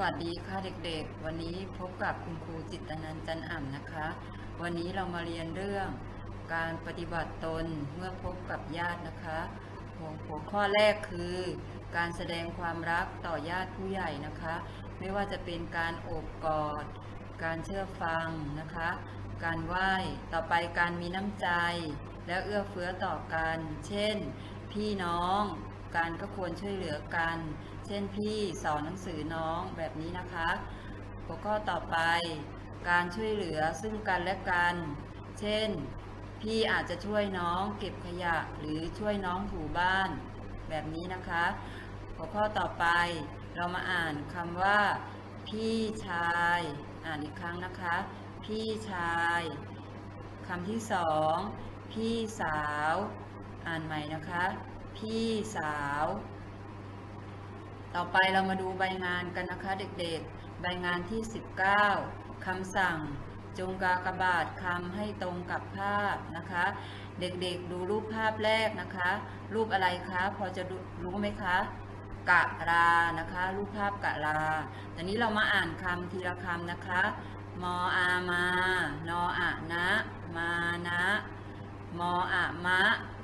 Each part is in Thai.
วัสดีค่ะเด็กๆ วันนี้พบกับคุณครูจิตนันจันอ่ำนะคะ วันนี้เรามาเรียนเรื่องการปฏิบัติตนเมื่อพบกับญาตินะคะหัวข้อแรกคือ การแสดงความรักต่อญาติผู้ใหญ่นะคะ ไม่ว่าจะเป็นการโอบกอด การเชื่อฟังนะคะ การไหว้ต่อไปการมีน้ำใจ และเอื้อเฟื้อต่อกัน เช่น พี่น้องการก็ควรช่วยเหลือกัน เช่นพี่สอนหนังสือน้องแบบนี้นะคะ หัวข้อต่อไป การช่วยเหลือซึ่งกันและกัน เช่น พี่อาจจะช่วยน้องเก็บขยะหรือช่วยน้องถูบ้าน แบบนี้นะคะ หัวข้อต่อไป เรามาอ่านคำว่า พี่ชาย อ่านอีกครั้งนะคะ พี่ชายคำที่สองพี่สาว อ่านใหม่นะคะ พี่สาว ต่อไปเรามาดูใบงานกันนะคะเด็กๆ ใบงานที่ 19คำสั่ง จงกากบาทคำให้ตรงกับภาพนะคะ เด็กๆดูรูปภาพแรกนะคะ รูปอะไรคะพอจะรู้ไหมคะกะลานะคะ รูปภาพกะลาตอนนี้เรามาอ่านคำทีละคำนะคะ มออามา นออะนะ มานะ มออะมะ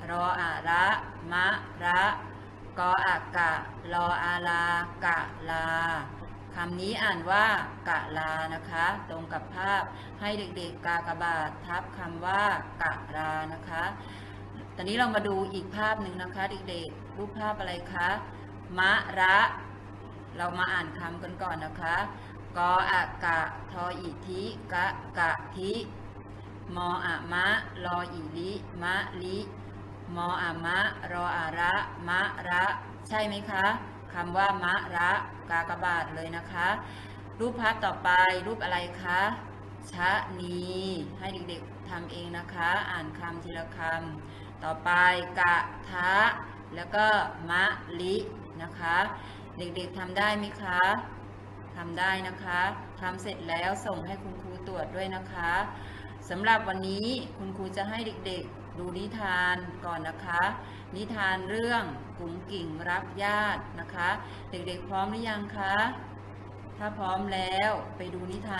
รออะระ มะระ กออะกะรออาลากะลาคำนี้อ่านว่ากะลานะคะ ตรงกับภาพให้เด็กๆกากบาททับคำว่ากะลานะคะ ตอนนี้เรามาดูอีกภาพหนึ่งนะคะ เด็กๆ รูปภาพอะไรคะมะระ เรามาอ่านคำกันก่อนนะคะกออะกะทออีทิกะกะทิมออะมะรออีลิมะลิ มออะมะ รออาระ มะระ ใช่ไหมคะคำว่ามะระกากบาทเลยนะคะ รูปภาพต่อไปรูปอะไรคะชะนีให้เด็กๆทำเองนะคะ อ่านคำทีละคำต่อไปกะทะ แล้วก็มะลินะคะ เด็กๆทำได้ไหมคะทำได้นะคะทำเสร็จแล้วส่งให้คุณครูตรวจด้วยนะคะสำหรับวันนี้คุณครูจะให้เด็กๆ ดูนิทานก่อนนะคะ นิทานเรื่องกุ๋งกิ่งรับญาตินะคะ เด็กๆพร้อมหรือยังคะ ถ้าพร้อมแล้วไปดูนิทาน